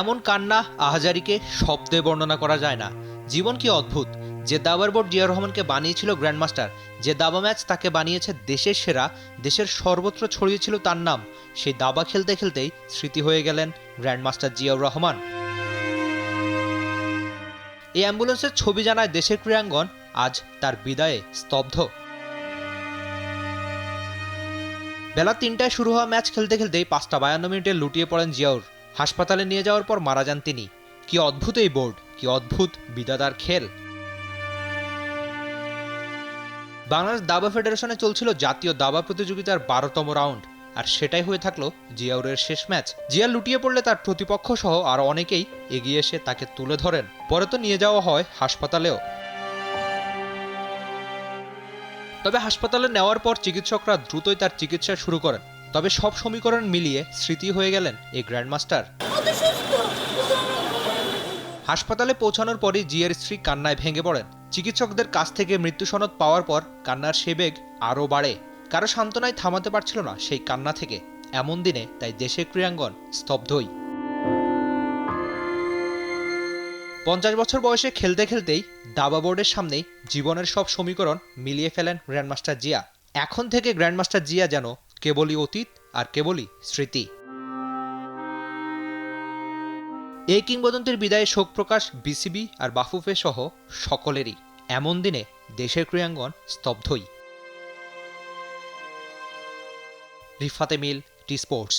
এমন কান্না আহাজারিকে শব্দে বর্ণনা করা যায় না। জীবন কি অদ্ভুত? যে দাবার বোর্ড জিয়া রহমানকে বানিয়েছিল গ্র্যান্ডমাস্টার, যে দাবা ম্যাচ তাকে বানিয়েছে দেশের সেরা, দেশের সর্বত্র ছড়িয়েছিল তার নাম, সেই দাবা খেলতে খেলতেই স্মৃতি হয়ে গেলেন গ্র্যান্ডমাস্টার জিয়াউর রহমান। এই অ্যাম্বুলেন্সের ছবি জানায় দেশের ক্রীড়াঙ্গন আজ তার বিদায়ে স্তব্ধ। বেলা তিনটায় শুরু হওয়া ম্যাচ খেলতে খেলতেই পাঁচটা বায়ান্ন মিনিটে লুটিয়ে পড়েন জিয়াউর। হাসপাতালে নিয়ে যাওয়ার পর মারা যান তিনি। কি অদ্ভুত এই বোর্ড, কি অদ্ভুত বিদাদার খেল। বাংলাদেশ দাবা ফেডারেশনে চলছিল জাতীয় দাবা প্রতিযোগিতার বারোতম রাউন্ড, আর সেটাই হয়ে থাকল জিয়াউরের শেষ ম্যাচ। জিয়া লুটিয়ে পড়লে তার প্রতিপক্ষ সহ আরও অনেকেই এগিয়ে এসে তাকে তুলে ধরেন। পরে তো নিয়ে যাওয়া হয় হাসপাতালেও। তবে হাসপাতালে নেওয়ার পর চিকিৎসকরা দ্রুতই তার চিকিৎসা শুরু করেন। তবে সব সমীকরণ মিলিয়ে স্মৃতি হয়ে গেলেন এই গ্র্যান্ডমাস্টার। হাসপাতালে পৌঁছানোর পরই জিয়ের স্ত্রী কান্নায় ভেঙে পড়েন। চিকিৎসকদের কাছ থেকে মৃত্যু সনদ পাওয়ার পর কান্নার সে বেগ আরও বাড়ে। কারও সান্ত্বনায় থামাতে পারছিল না সেই কান্না থেকে। এমন দিনে তাই দেশের ক্রীড়াঙ্গন স্তব্ধই। পঞ্চাশ বছর বয়সে খেলতে খেলতেই দাবা বোর্ডের সামনেই জীবনের সব সমীকরণ মিলিয়ে ফেলেন গ্র্যান্ডমাস্টার জিয়া। এখন থেকে গ্র্যান্ডমাস্টার জিয়া যেন কেবলই অতীত আর কেবলই স্মৃতি। এই কিংবদন্তির বিদায়ে শোক প্রকাশ বিসিবি আর বাফুফে সহ সকলেরই। এমন দিনে দেশের ক্রীড়াঙ্গন স্তব্ধই। রিফাতে মিল T sports.